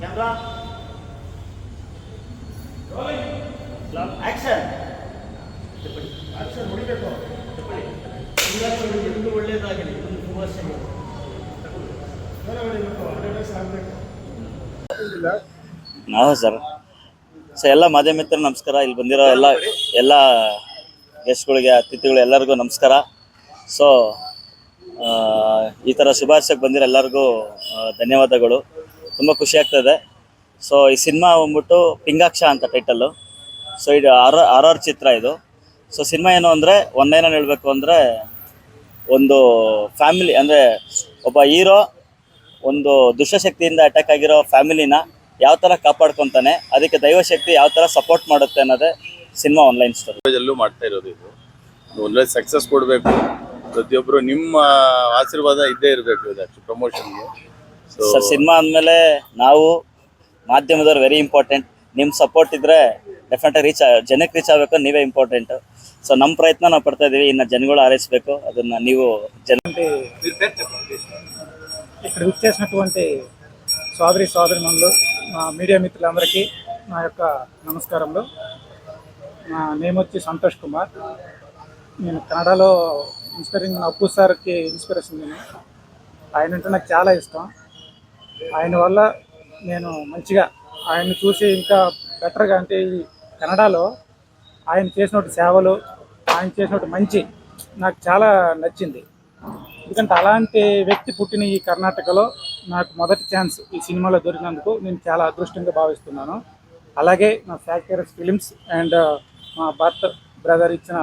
Camera action action ಹೊಡಿಬೇಕು ಎಂದು ಒಳ್ಳೆಯದಾಗಲಿ ಒಂದು ನಾವು ಸರ್. ಸೊ ಎಲ್ಲ ಮಾಧ್ಯಮ ಮಿತ್ರ ನಮಸ್ಕಾರ. ಇಲ್ಲಿ ಬಂದಿರೋ ಎಲ್ಲ ಎಲ್ಲ ಗೆಸ್ಟ್ಗಳಿಗೆ ಅತಿಥಿಗಳು ಎಲ್ಲರಿಗೂ ನಮಸ್ಕಾರ. ಸೊ ಈ ಥರ ಶುಭಾಶಯಕ್ಕೆ ಬಂದಿರೋ ಎಲ್ಲರಿಗೂ ಧನ್ಯವಾದಗಳು. ತುಂಬ ಖುಷಿ ಆಗ್ತದೆ ಸೊ ಈ ಸಿನಿಮಾ ಬಂದ್ಬಿಟ್ಟು ಪಿಂಗಾಕ್ಷ ಅಂತ ಟೈಟಲ್ಲು ಸೊ ಇದು ಆರ್ ಆರ್ ಚಿತ್ರ ಇದು. ಸೊ ಸಿನಿಮಾ ಏನು ಅಂದರೆ ಒಂದೇನೋ ಹೇಳಬೇಕು ಅಂದರೆ ಒಂದು ಫ್ಯಾಮಿಲಿ ಅಂದರೆ ಒಬ್ಬ ಹೀರೋ ಒಂದು ದುಷ್ಟಶಕ್ತಿಯಿಂದ ಅಟ್ಯಾಕ್ ಆಗಿರೋ ಫ್ಯಾಮಿಲಿನ ಯಾವ ಥರ ಕಾಪಾಡ್ಕೊತಾನೆ ಅದಕ್ಕೆ ದೈವಶಕ್ತಿ ಯಾವ ಥರ ಸಪೋರ್ಟ್ ಮಾಡುತ್ತೆ ಅನ್ನೋದೇ ಸಿನಿಮಾ ಆನ್ಲೈನ್ ಸ್ಟೋರಿ ಎಲ್ಲೂ ಮಾಡ್ತಾ ಇರೋದು ಇದು. ಒಳ್ಳೆ ಸಕ್ಸಸ್ ಕೊಡಬೇಕು. ಪ್ರತಿಯೊಬ್ಬರು ನಿಮ್ಮ ಆಶೀರ್ವಾದ ಇದ್ದೇ ಇರಬೇಕು ಇದಕ್ಕೆ ಪ್ರಮೋಷನ್ಗೆ ಸರ್ ಸಿನಿಮಾ ಅಂದಮೇಲೆ ನಾವು ಮಾಧ್ಯಮದವ್ರು ವೆರಿ ಇಂಪಾರ್ಟೆಂಟ್ ನಿಮ್ಮ ಸಪೋರ್ಟ್ ಇದ್ದರೆ ಡೆಫಿನೆಟ್ ರೀಚ್ ಜನಕ್ಕೆ ರೀಚ್ ಆಗಬೇಕು ನೀವೇ ಇಂಪಾರ್ಟೆಂಟು ಸೊ ನಮ್ಮ ಪ್ರಯತ್ನ ನಾವು ಪಡ್ತಾ ಇದ್ದೀವಿ ಇನ್ನು ಜನಗಳು ಆರೈಸಬೇಕು ಅದನ್ನು ನೀವು ಜನ ఇక్కడ విచ్చేసినటువంటి సోదరి సోదరిమణులు మా మీడియా మిత్రులందరికీ నా యొక్క నమస్కారములు నా నేమ్ వచ్చి సంతోష్ కుమార్ నేను కన్నడలో ఇన్స్పైరింగ్ నా అప్పు సార్కి ఇన్స్పిరేషన్ నేను ఆయన అంటే నాకు చాలా ఇష్టం ఆయన వల్ల నేను మంచిగా ఆయన్ని చూసి ఇంకా బెటర్గా అంటే ఈ కెనడాలో ఆయన చేసినటువంటి సేవలు ఆయన చేసినటువంటి మంచి నాకు చాలా నచ్చింది. ఎందుకంటే అలాంటి వ్యక్తి పుట్టిన ఈ కర్ణాటకలో నాకు మొదటి ఛాన్స్ ఈ సినిమాలో దొరికినందుకు నేను చాలా అదృష్టంగా భావిస్తున్నాను. అలాగే నా ఫ్యాక్టరీస్ ఫిలిమ్స్ అండ్ మా భర్త బ్రదర్ ఇచ్చిన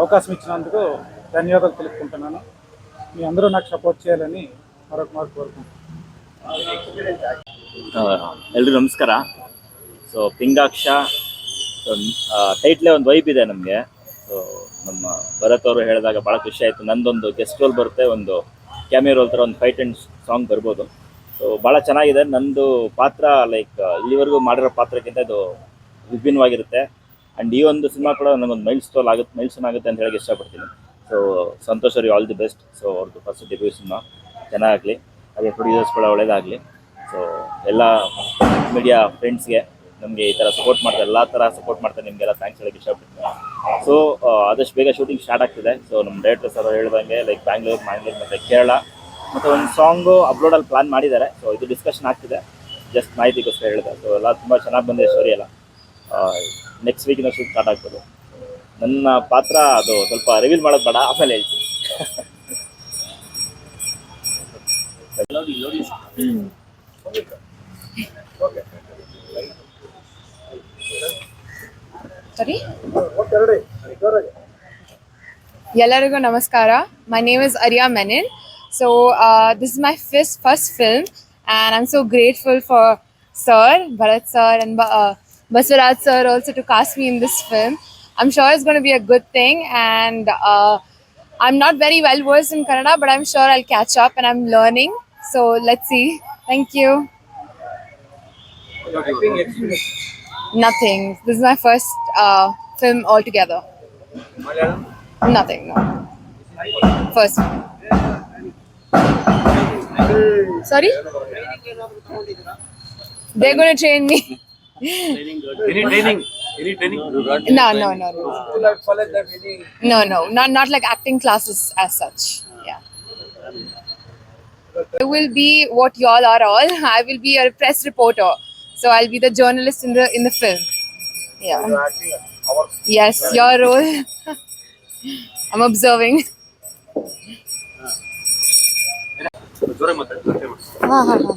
అవకాశం ఇచ్చినందుకు ధన్యవాదాలు తెలుపుకుంటున్నాను. మీ అందరూ నాకు సపోర్ట్ చేయాలని మరొక మారు కోరుకుంటున్నాను. ಎಲ್ರಿಗೂ ನಮಸ್ಕಾರ. ಸೊ ಪಿಂಗಾಕ್ಷ ಟೈಟ್ಲೇ ಒಂದು ವೈಬ್ ಇದೆ ನಮಗೆ. ಸೊ ನಮ್ಮ ಭರತ್ ಅವರು ಹೇಳಿದಾಗ ಭಾಳ ಖುಷಿ ಆಯಿತು. ನಂದೊಂದು ಗೆಸ್ಟ್ ರೋಲ್ ಬರುತ್ತೆ, ಒಂದು ಕ್ಯಾಮಿಯೋ ರೋಲ್ ಥರ ಒಂದು ಫೈಟ್ ಆ್ಯಂಡ್ ಸಾಂಗ್ ಬರ್ಬೋದು. ಸೊ ಭಾಳ ಚೆನ್ನಾಗಿದೆ. ನಂದು ಪಾತ್ರ ಲೈಕ್ ಇಲ್ಲಿವರೆಗೂ ಮಾಡಿರೋ ಪಾತ್ರಕ್ಕಿಂತ ಇದು ವಿಭಿನ್ನವಾಗಿರುತ್ತೆ. ಆ್ಯಂಡ್ ಈ ಒಂದು ಸಿನಿಮಾ ಕೂಡ ನನಗೊಂದು ಮೈಲ್ ಸ್ಟೋಲ್ ಆಗುತ್ತೆ ಮೈಲ್ ಸ್ಟೋನ್ ಆಗುತ್ತೆ ಅಂತ ಹೇಳಿ ಇಷ್ಟಪಡ್ತೀನಿ. ಸೊ ಸಂತೋಷ್ ಅವ್ರಿಗೆ ಆಲ್ ದಿ ಬೆಸ್ಟ್ ಸೊ ಅವ್ರದ್ದು ಫಸ್ಟ್ ಡೆಬ್ಯೂ ಸಿನಿಮಾ. ಚೆನ್ನಾಗಲಿ ಹಾಗೆ ಕೂಡ ಒಳ್ಳೇದಾಗಲಿ. ಸೊ ಎಲ್ಲ ಮೀಡಿಯಾ ಫ್ರೆಂಡ್ಸ್ಗೆ ನಮಗೆ ಈ ಥರ ಸಪೋರ್ಟ್ ಮಾಡ್ತಾರೆ ಎಲ್ಲ ಥರ ಸಪೋರ್ಟ್ ಮಾಡ್ತಾರೆ ನಿಮಗೆಲ್ಲ ಥ್ಯಾಂಕ್ಸ್ ಹೇಳಕ್ಕೆ ಇಷ್ಟಪಡ್ತೀನಿ. ಸೊ ಆದಷ್ಟು ಬೇಗ ಶೂಟಿಂಗ್ ಸ್ಟಾರ್ಟ್ ಆಗ್ತಿದೆ. ಸೊ ನಮ್ಮ ಡೈರೆಕ್ಟರ್ ಸರ್ ಹೇಳ್ದಂಗೆ ಲೈಕ್ ಬ್ಯಾಂಗ್ಳೂರ್ ಮ್ಯಾಂಗ್ಳೂರ್ ಮತ್ತು ಕೇರಳ ಮತ್ತು ಒಂದು ಸಾಂಗು ಅಪ್ಲೋಡಲ್ಲಿ ಪ್ಲಾನ್ ಮಾಡಿದ್ದಾರೆ. ಸೊ ಇದು ಡಿಸ್ಕಷನ್ ಆಗ್ತಿದೆ. ಜಸ್ಟ್ ಮಾಹಿತಿಗೋಸ್ಕರ ಹೇಳಿದೆ. ಸೊ ಎಲ್ಲ ತುಂಬ ಚೆನ್ನಾಗಿ ಬಂದಿದೆ ಸ್ಟೋರಿ ಎಲ್ಲ. ನೆಕ್ಸ್ಟ್ ವೀಕಿನ ಶೂಟ್ ಸ್ಟಾರ್ಟ್ ಆಗ್ತದೆ ನನ್ನ ಪಾತ್ರ ಅದು ಸ್ವಲ್ಪ ರಿವೀಲ್ ಮಾಡೋದು ಬೇಡ ಆಮೇಲೆ ಹೇಳ್ತೀನಿ. Sorry? ಎಲ್ಲರಿಗೂ ನಮಸ್ಕಾರ. My name is Ariya Menin so this is my first first film and I am so grateful for sir Bharath sir and Basavaraj sir also to cast me in this film I am sure is gonna be a good thing and I am not very well versed in Kannada but I am sure I catch up and I am learning so let see thank you Nothing. This is my first uh, film altogether. Nothing, no. First. Sorry? They're going to train me. No, no, no, no. No, no, not not like acting classes as such. Yeah. I will be what y'all are all. I will be a press reporter. So I'll be the journalist in the in the film. Yeah. Yes, your role. I'm observing. ಹಾ ಹಾ ಹಾ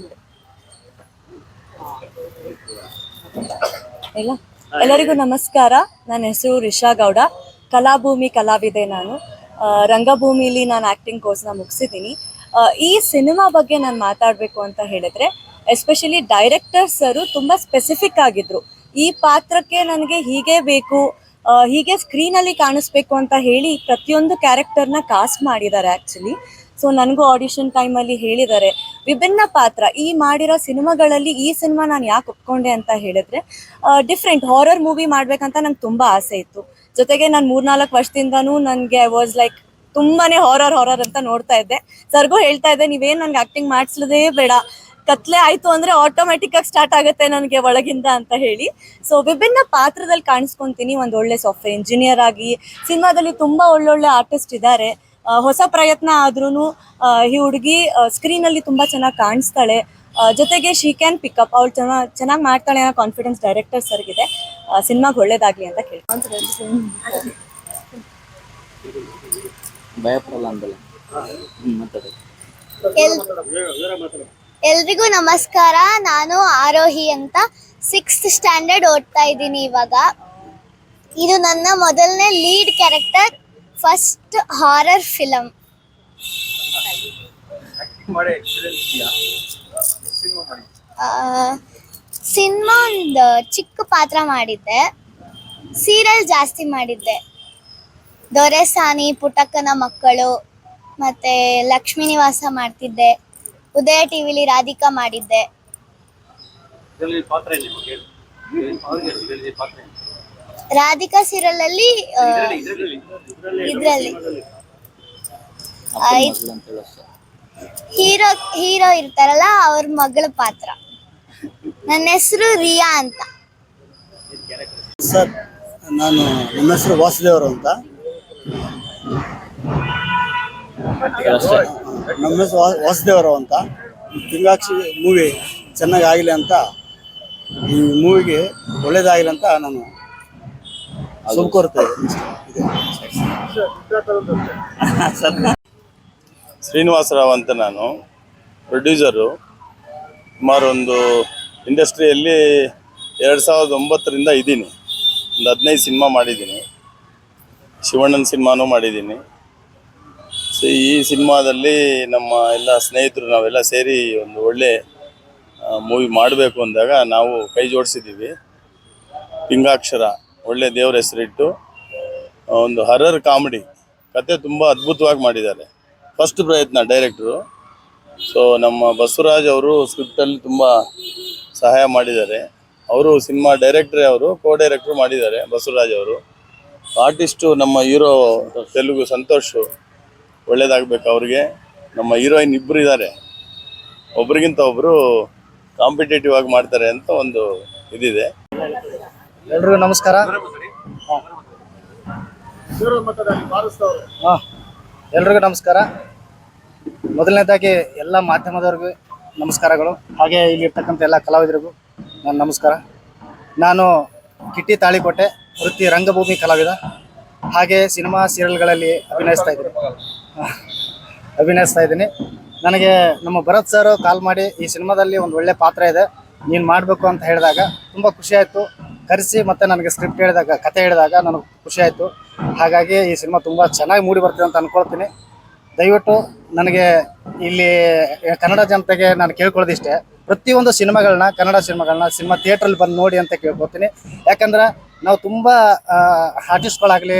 ಎಲ್ಲರಿಗೂ ನಮಸ್ಕಾರ ನನ್ನ ಹೆಸರು ರಿಷಾ ಗೌಡ ಕಲಾಭೂಮಿ ಕಲಾವಿದೆ ನಾನು ರಂಗಭೂಮಿಲಿ ನಾನು ಆ್ಯಕ್ಟಿಂಗ್ ಕೋರ್ಸ್ನ ಮುಗಿಸಿದ್ದೀನಿ ಈ ಸಿನಿಮಾ ಬಗ್ಗೆ ನಾನು ಮಾತಾಡಬೇಕು ಅಂತ ಹೇಳಿದ್ರೆ ಎಸ್ಪೆಷಲಿ ಡೈರೆಕ್ಟರ್ ಸರು ತುಂಬ ಸ್ಪೆಸಿಫಿಕ್ ಆಗಿದ್ರು. ಈ ಪಾತ್ರಕ್ಕೆ ನನಗೆ ಹೀಗೆ ಬೇಕು ಹೀಗೆ ಸ್ಕ್ರೀನಲ್ಲಿ ಕಾಣಿಸ್ಬೇಕು ಅಂತ ಹೇಳಿ ಪ್ರತಿಯೊಂದು ಕ್ಯಾರೆಕ್ಟರ್ನ ಕಾಸ್ಟ್ ಮಾಡಿದ್ದಾರೆ ಆ್ಯಕ್ಚುಲಿ ಸೊ ನನಗೂ ಆಡಿಷನ್ ಟೈಮಲ್ಲಿ ಹೇಳಿದ್ದಾರೆ. ವಿಭಿನ್ನ ಪಾತ್ರ, ಈ ಮಾಡಿರೋ ಸಿನಿಮಾಗಳಲ್ಲಿ ಈ ಸಿನಿಮಾ ನಾನು ಯಾಕೆ ಒಪ್ಕೊಂಡೆ ಅಂತ ಹೇಳಿದ್ರೆ ಡಿಫ್ರೆಂಟ್ ಹಾರರ್ ಮೂವಿ ಮಾಡ್ಬೇಕಂತ ನಂಗೆ ತುಂಬ ಆಸೆ ಇತ್ತು. ಜೊತೆಗೆ ನಾನು ಮೂರ್ನಾಲ್ಕು ವರ್ಷದಿಂದನೂ ನನಗೆ ವಾಸ್ ಲೈಕ್ ತುಂಬಾನೇ ಹಾರರ್ ಹಾರರ್ ಅಂತ ನೋಡ್ತಾ ಇದ್ದೆ. ಸರ್ಗೂ ಹೇಳ್ತಾ ಇದ್ದೆ, ನೀವೇನು ನನಗೆ ಆಕ್ಟಿಂಗ್ ಮಾಡಿಸ್ಲದೇ ಬೇಡ. ಕತ್ಲೆ ಆಯ್ತು ಅಂದ್ರೆ ಆಟೋಮೆಟಿಕ್ ಆಗಿ ಸ್ಟಾರ್ಟ್ ಆಗುತ್ತೆ ನನಗೆ ಒಳಗಿಂದ ಅಂತ ಹೇಳಿ. ಸೊ ವಿಭಿನ್ನ ಪಾತ್ರದಲ್ಲಿ ಕಾಣಿಸ್ಕೊಂತೀನಿ ಒಂದು ಒಳ್ಳೆ ಸಾಫ್ಟ್ವೇರ್ ಇಂಜಿನಿಯರ್ ಆಗಿ. ಸಿನಿಮಾದಲ್ಲಿ ತುಂಬಾ ಒಳ್ಳೊಳ್ಳೆ ಆರ್ಟಿಸ್ಟ್ ಇದ್ದಾರೆ ಹೊಸ ಪ್ರಯತ್ನ ಆದ್ರೂ ಈ ಹುಡುಗಿ ಸ್ಕ್ರೀನ್ ಅಲ್ಲಿ ತುಂಬಾ ಚೆನ್ನಾಗಿ ಕಾಣಿಸ್ತಾಳೆ. ಜೊತೆಗೆ ಶಿ ಕ್ಯಾನ್ ಪಿಕಪ್ ಅವ್ಳು ಚೆನ್ನಾಗಿ ಚೆನ್ನಾಗಿ ಮಾಡ್ತಾಳೆ ಅನ್ನೋ ಕಾನ್ಫಿಡೆನ್ಸ್ ಡೈರೆಕ್ಟರ್ ಸರ್ ಇದೆ ಸಿನಿಮಾಗೆ ಒಳ್ಳೇದಾಗ್ಲಿ ಅಂತ ಕೇಳಿ ಭಯಪಡಲ್ಲ ಎಲ್ರಿಗೂ ನಮಸ್ಕಾರ. ನಾನು ಆರೋಹಿ ಅಂತ ಸಿಕ್ಸ್ತ್ ಸ್ಟ್ಯಾಂಡರ್ಡ್ ಓದ್ತಾ ಇದ್ದೀನಿ ಇವಾಗ. ಇದು ನನ್ನ ಮೊದಲನೇ lead character first horror film cinema ಒಂದು ಚಿಕ್ಕ ಪಾತ್ರ ಮಾಡಿದ್ದೆ. ಸೀರಿಯಲ್ ಜಾಸ್ತಿ ಮಾಡಿದ್ದೆ. ದೊರೆಸಾನಿ, ಪುಟಕ್ಕನ ಮಕ್ಕಳು, ಮತ್ತೆ ಲಕ್ಷ್ಮೀ ನಿವಾಸ ಮಾಡ್ತಿದ್ದೆ. ಉದಯ ಟಿವಿಲಿ ರಾಧಿಕಾ ಮಾಡಿದ್ದೆ. ರಾಧಿಕಾ ಸೀರಿಯಲ್ ಅಲ್ಲಿ ಆ, ಇದ್ರಲ್ಲಿ ಹೀರೋ ಹೀರೋ ಇರ್ತಾರಲ್ಲ ಅವ್ರ ಮಗಳ ಪಾತ್ರ. ನನ್ನ ಹೆಸರು ರಿಯಾ ಅಂತ. ಸರ್ ನಾನು ನನ್ನ ಹೆಸರು ವಾಸುದೇವರು ಅಂತ. ನಮ್ಮ ಹೆಸರು ಅಂತ. ತಿಂಗಾಕ್ಷಿ ಮೂವಿ ಚೆನ್ನಾಗಿ ಆಗಲಿ ಅಂತ, ಈ ಮೂವಿಗೆ ಒಳ್ಳೇದಾಗಲಿ ಅಂತ ನಾನು ಶುಭ ಕೋರ್ತೇವೆ. ಶ್ರೀನಿವಾಸರಾವ್ ಅಂತ ನಾನು ಪ್ರೊಡ್ಯೂಸರು ಸುಮಾರು ಒಂದು ಇಂಡಸ್ಟ್ರಿಯಲ್ಲಿ ಎರಡು ಸಾವಿರದ ಒಂಬತ್ತರಿಂದ ಇದ್ದೀನಿ. ಒಂದು ಹದಿನೈದು ಸಿನಿಮಾ ಮಾಡಿದ್ದೀನಿ. ಶಿವಣ್ಣನ ಸಿನಿಮಾನೂ ಮಾಡಿದ್ದೀನಿ. ಸೊ ಈ ಸಿನಿಮಾದಲ್ಲಿ ನಮ್ಮ ಎಲ್ಲ ಸ್ನೇಹಿತರು ನಾವೆಲ್ಲ ಸೇರಿ ಒಂದು ಒಳ್ಳೆ ಮೂವಿ ಮಾಡಬೇಕು ಅಂದಾಗ ನಾವು ಕೈ ಜೋಡಿಸಿದ್ದೀವಿ. ಪಿಂಗಾಕ್ಷರ, ಒಳ್ಳೆ ದೇವ್ರ ಹೆಸರಿಟ್ಟು ಒಂದು ಹರರ್ ಕಾಮಿಡಿ ಕತೆ ತುಂಬ ಅದ್ಭುತವಾಗಿ ಮಾಡಿದ್ದಾರೆ. ಫಸ್ಟ್ ಪ್ರಯತ್ನ ಡೈರೆಕ್ಟ್ರು ಸೊ ನಮ್ಮ ಬಸವರಾಜ್ ಅವರು ಸ್ಕ್ರಿಪ್ಟಲ್ಲಿ ತುಂಬ ಸಹಾಯ ಮಾಡಿದ್ದಾರೆ. ಅವರು ಸಿನಿಮಾ ಡೈರೆಕ್ಟ್ರೇ ಅವರು ಕೋ ಡೈರೆಕ್ಟ್ರು ಮಾಡಿದ್ದಾರೆ ಬಸವರಾಜ್ ಅವರು. ಆರ್ಟಿಸ್ಟು ನಮ್ಮ ಹೀರೋ ತೆಲುಗು ಸಂತೋಷ್. ಒಳ್ಳೇದಾಗಬೇಕು ಅವ್ರಿಗೆ. ನಮ್ಮ ಹೀರೋಯಿನ್ ಇಬ್ಬರು ಇದ್ದಾರೆ ಒಬ್ರಿಗಿಂತ ಒಬ್ಬರು ಕಾಂಪಿಟೇಟಿವ್ ಆಗಿ ಮಾಡ್ತಾರೆ ಅಂತ ಒಂದು ಇದಿದೆ. ಎಲ್ರಿಗೂ ನಮಸ್ಕಾರ. ಹಾಂ, ಎಲ್ರಿಗೂ ನಮಸ್ಕಾರ. ಮೊದಲನೇದಾಗಿ ಎಲ್ಲ ಮಾಧ್ಯಮದವ್ರಿಗೂ ನಮಸ್ಕಾರಗಳು. ಹಾಗೆ ಇಲ್ಲಿರ್ತಕ್ಕಂಥ ಎಲ್ಲ ಕಲಾವಿದರಿಗೂ ನನ್ನ ನಮಸ್ಕಾರ. ನಾನು ಕಿಟ್ಟಿ ತಾಳಿಕೋಟೆ ವೃತ್ತಿ ರಂಗಭೂಮಿ ಕಲಾವಿದ. ಹಾಗೆ ಸಿನಿಮಾ ಸೀರಿಯಲ್ಗಳಲ್ಲಿ ಅಭಿನಯಿಸ್ತಾ ಇದ್ದೀನಿ. ಅಭಿನಯಿಸ್ತಾ ಇದ್ದೀನಿ. ನನಗೆ ನಮ್ಮ ಭರತ್ ಸರ್ ಕಾಲ್ ಮಾಡಿ ಈ ಸಿನಿಮಾದಲ್ಲಿ ಒಂದು ಒಳ್ಳೆ ಪಾತ್ರ ಇದೆ, ನೀನು ಮಾಡಬೇಕು ಅಂತ ಹೇಳಿದಾಗ ತುಂಬ ಖುಷಿ ಆಯಿತು. ಕರೆಸಿ ಮತ್ತು ನನಗೆ ಸ್ಕ್ರಿಪ್ಟ್ ಹೇಳಿದಾಗ, ಕತೆ ಹೇಳಿದಾಗ ನನಗೆ ಖುಷಿ ಆಯಿತು. ಹಾಗಾಗಿ ಈ ಸಿನಿಮಾ ತುಂಬ ಚೆನ್ನಾಗಿ ಮೂಡಿ ಬರ್ತದೆ ಅಂತ ಅಂದ್ಕೊಳ್ತೀನಿ ದಯವಿಟ್ಟು ನನಗೆ ಇಲ್ಲಿ ಕನ್ನಡ ಜನತೆಗೆ ನಾನು ಕೇಳ್ಕೊಳ್ಳೋದಿಷ್ಟೇ. ಪ್ರತಿಯೊಂದು ಸಿನಿಮಾಗಳನ್ನ ಕನ್ನಡ ಸಿನಿಮಾಗಳನ್ನ ಸಿನಿಮಾ ಥಿಯೇಟ್ರಲ್ಲಿ ಬಂದು ನೋಡಿ ಅಂತ ಕೇಳ್ಕೊತೀನಿ ಯಾಕಂದ್ರೆ ನಾವು ತುಂಬ ಆರ್ಟಿಸ್ಟ್ಗಳಾಗಲಿ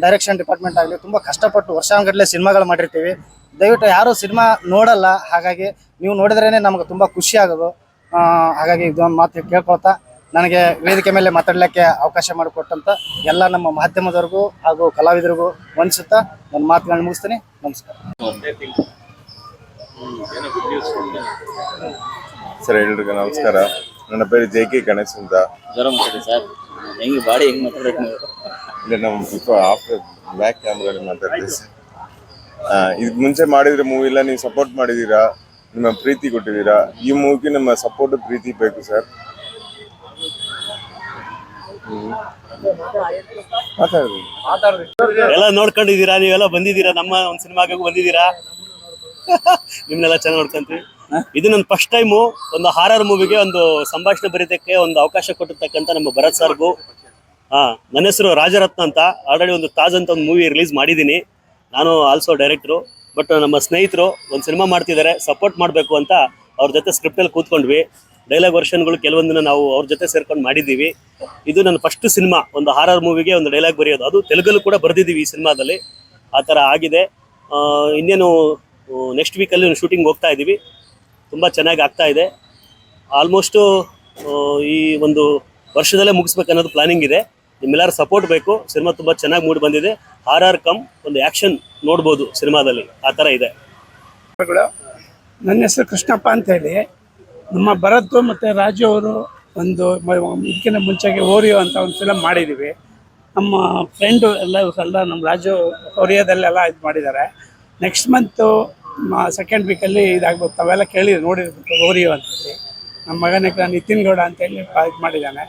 ಡೈರೆಕ್ಷನ್ ಡಿಪಾರ್ಟ್ಮೆಂಟ್ ಆಗಲಿ ತುಂಬ ಕಷ್ಟಪಟ್ಟು ವರ್ಷಾನುಗಟ್ಟಲೆ ಸಿನಿಮಾಗಳು ಮಾಡಿರ್ತೀವಿ. ದಯವಿಟ್ಟು ಯಾರೂ ಸಿನಿಮಾ ನೋಡಲ್ಲ ಹಾಗಾಗಿ ನೀವು ನೋಡಿದ್ರೇ ನಮ್ಗೆ ತುಂಬ ಖುಷಿ ಆಗೋದು. ಆ, ಹಾಗಾಗಿ ಇದೊಂದು ಮಾತು ಕೇಳ್ಕೊಳ್ತಾ ನನಗೆ ವೇದಿಕೆ ಮೇಲೆ ಮಾತಾಡಲಿಕ್ಕೆ ಅವಕಾಶ ಮಾಡಿಕೊಟ್ಟಂತ ಎಲ್ಲ ನಮ್ಮ ಮಾಧ್ಯಮದವ್ರಿಗೂ ಹಾಗೂ ಕಲಾವಿದರಿಗೂ ವಂದಿಸುತ್ತಾ ನನ್ನ ಮಾತುಗಳನ್ನ ಮುಗಿಸ್ತೀನಿ. ನಮಸ್ಕಾರ. ಸರ್ ಎಲ್ರಿಗೂ ನಮಸ್ಕಾರ. ನನ್ನ ಪೇರು ಜೆ ಕೆ ಗಣೇಶ್ ಅಂತ. ಜ್ವರ ಮಾತಾಡಿ ಸರ್. ಹೆಂಗೆ ಬಾಡಿ ಹೆಂಗೆ ಮಾತಾಡೋದು ನೀವು? ಇಲ್ಲ ನಾವು ಬಿಫೋರ್ ಆಫ್ಟರ್ ಬ್ಯಾಕ್ ಕ್ಯಾಮ್ರಲ್ಲಿ ಮಾತಾಡ್ತೀವಿ ಸರ್. ಇದಕ್ಕೆ ಮುಂಚೆ ಮಾಡಿದ್ರೆ ಮೂವಿ ಎಲ್ಲ ನೀವು ಸಪೋರ್ಟ್ ಮಾಡಿದ್ದೀರಾ ನಿಮ್ಮ ಪ್ರೀತಿ ಕೊಟ್ಟಿದ್ದೀರಾ ಈ ಮೂವಿಗೆ ನಿಮ್ಮ ಸಪೋರ್ಟ್ ಪ್ರೀತಿ ಬೇಕು ಸರ್. ಎಲ್ಲ ನೋಡ್ಕೊಂಡಿದ್ದೀರಾ? ನೀವೆಲ್ಲ ಬಂದಿದ್ದೀರಾ? ನಮ್ಮ ಒಂದು ಸಿನಿಮಾಗೂ ಬಂದಿದ್ದೀರಾ? ನಿಮ್ನೆಲ್ಲ ಚೆನ್ನಾಗಿ ನೋಡ್ಕೊಂತೀವಿ. ಇದು ನನ್ನ ಫಸ್ಟ್ ಟೈಮು ಒಂದು ಹಾರರ್ ಮೂವಿಗೆ ಒಂದು ಸಂಭಾಷಣೆ ಬರೀತಕ್ಕೆ ಒಂದು ಅವಕಾಶ ಕೊಟ್ಟಿರ್ತಕ್ಕಂಥ ನಮ್ಮ ಭರತ್ ಸರ್ಗೂ. ಹಾ ನನ್ನ ಹೆಸರು ರಾಜರತ್ನ ಅಂತ. ಆಲ್ರೆಡಿ ಒಂದು ತಾಜ್ ಅಂತ ಒಂದು ಮೂವಿ ರಿಲೀಸ್ ಮಾಡಿದ್ದೀನಿ. ನಾನು ಆಲ್ಸೋ ಡೈರೆಕ್ಟ್ರು ಬಟ್ ನಮ್ಮ ಸ್ನೇಹಿತರು ಒಂದು ಸಿನಿಮಾ ಮಾಡ್ತಿದ್ದಾರೆ ಸಪೋರ್ಟ್ ಮಾಡಬೇಕು ಅಂತ ಅವ್ರ ಜೊತೆ ಸ್ಕ್ರಿಪ್ಟಲ್ಲಿ ಕೂತ್ಕೊಂಡ್ವಿ. ಡೈಲಾಗ್ ವರ್ಷನ್ಗಳು ಕೆಲವೊಂದನ್ನ ನಾವು ಅವ್ರ ಜೊತೆ ಸೇರ್ಕೊಂಡು ಮಾಡಿದ್ದೀವಿ. ಇದು ನನ್ನ ಫಸ್ಟ್ ಸಿನಿಮಾ ಒಂದು ಹಾರರ್ ಮೂವಿಗೆ ಒಂದು ಡೈಲಾಗ್ ಬರೆಯೋದು. ಅದು ತೆಲುಗಲ್ಲೂ ಕೂಡ ಬರೆದಿದ್ದೀವಿ ಈ ಸಿನಿಮಾದಲ್ಲಿ ಆ ಥರ ಆಗಿದೆ. ಇನ್ನೇನು ನೆಕ್ಸ್ಟ್ ವೀಕಲ್ಲಿ ಶೂಟಿಂಗ್ ಹೋಗ್ತಾ ಇದ್ದೀವಿ. ತುಂಬ ಚೆನ್ನಾಗಿ ಆಗ್ತಾ ಇದೆ. ಆಲ್ಮೋಸ್ಟು ಈ ಒಂದು ವರ್ಷದಲ್ಲೇ ಮುಗಿಸ್ಬೇಕನ್ನೋದು ಪ್ಲಾನಿಂಗ್ ಇದೆ. ನಿಮ್ಮೆಲ್ಲರ ಸಪೋರ್ಟ್ ಬೇಕು. ಸಿನಿಮಾ ತುಂಬ ಚೆನ್ನಾಗಿ ಮೂಡಿ ಬಂದಿದೆ. ಆರ್ ಆರ್ ಕಮ್ ಒಂದು ಆ್ಯಕ್ಷನ್ ನೋಡ್ಬೋದು ಸಿನಿಮಾದಲ್ಲಿ. ಆ ಥರ ಇದೆ. ನನ್ನ ಹೆಸರು ಕೃಷ್ಣಪ್ಪ ಅಂತ ಹೇಳಿ. ನಮ್ಮ ಭರತ್ ಮತ್ತು ರಾಜು ಅವರು ಒಂದು ಇದಕ್ಕಿಂತ ಮುಂಚೆಗೆ ಓರಿಯೋ ಅಂತ ಒಂದು ಫಿಲಮ್ ಮಾಡಿದ್ದೀವಿ ನಮ್ಮ ಫ್ರೆಂಡು ಎಲ್ಲ ಎಲ್ಲ ನಮ್ಮ ರಾಜು ಕೊರಿಯಾದಲ್ಲೆಲ್ಲ ಇದು ಮಾಡಿದ್ದಾರೆ. ನೆಕ್ಸ್ಟ್ ಮಂತು ಸೆಕೆಂಡ್ ವೀಕಲ್ಲಿ ಇದಾಗ್ಬೋದು. ತಾವೆಲ್ಲ ಕೇಳಿ ನೋಡಿರ್ಬೇಕು ಓರಿಯೋ ಅಂತೇಳಿ ನಮ್ಮ ಮಗನಿಗೆ ನಿತಿನ್ ಗೌಡ ಅಂತೇಳಿ ಇದು ಮಾಡಿದ್ದಾನೆ.